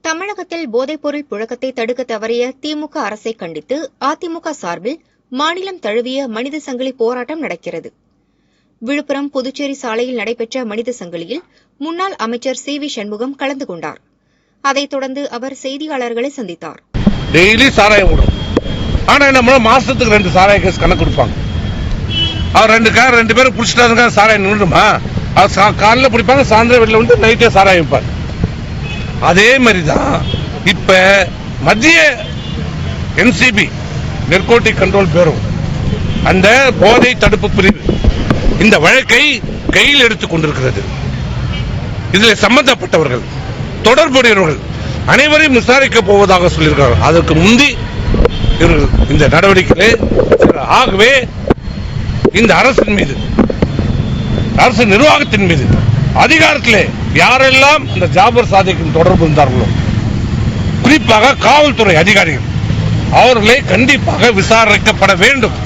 தமிழகத்தில் போதைப்பொருள் புழக்கத்தை தடுக்க தவறிய திமுக அரசை கண்டித்து அதிமுக சார்பில் மாநிலம் தழுவிய மனித சங்கிலி போராட்டம் நடக்கிறது. விழுப்புரம் புதுச்சேரி சாலையில் நடைபெற்ற மனித சங்கிலியில் முன்னாள் அமைச்சர் சி வி சண்முகம் கலந்து கொண்டார். அதைத் தொடர்ந்து அவர் செய்தியாளர்களை சந்தித்தார். டெய்லி சாராயம் விடும் ஆனா நம்ம மாசத்துக்கு ரெண்டு சாராய கேஸ் கணக்கு கொடுப்பாங்க. அவர் ரெண்டு கார் ரெண்டு பேரும் பிடிச்சிட்டாங்க சாராயம் நின்றுமா அவர் சா- காலைல பிடிப்பாங்க சாயந்தரம் வெளில வந்து நைட்டே சாராயம் வைப்பார் அதே மாதிரி தான் இப்ப மத்திய என்சிபி நெர்கோட்டிக் கண்ட்ரோல் பியூரோ அந்த போதை தடுப்பு பிரிவு இந்த வழக்கை கையில் எடுத்துக் கொண்டிருக்கிறது. இதில் சம்பந்தப்பட்டவர்கள் தொடர்புடையவர்கள் அனைவரையும் விசாரிக்க போவதாக சொல்லியிருக்கிறார்கள். அதற்கு முந்தி இவர்கள் இந்த நடவடிக்கையிலே ஆகவே இந்த அரசின் மீது அரசு நிர்வாகத்தின் மீது அதிகாரத்திலே யாரெல்லாம் இந்த ஜாபர் சாதிக்கும் தொடர்பு இருந்தார்களோ குறிப்பாக காவல்துறை அதிகாரிகள் அவர்களை கண்டிப்பாக விசாரிக்கப்பட வேண்டும்.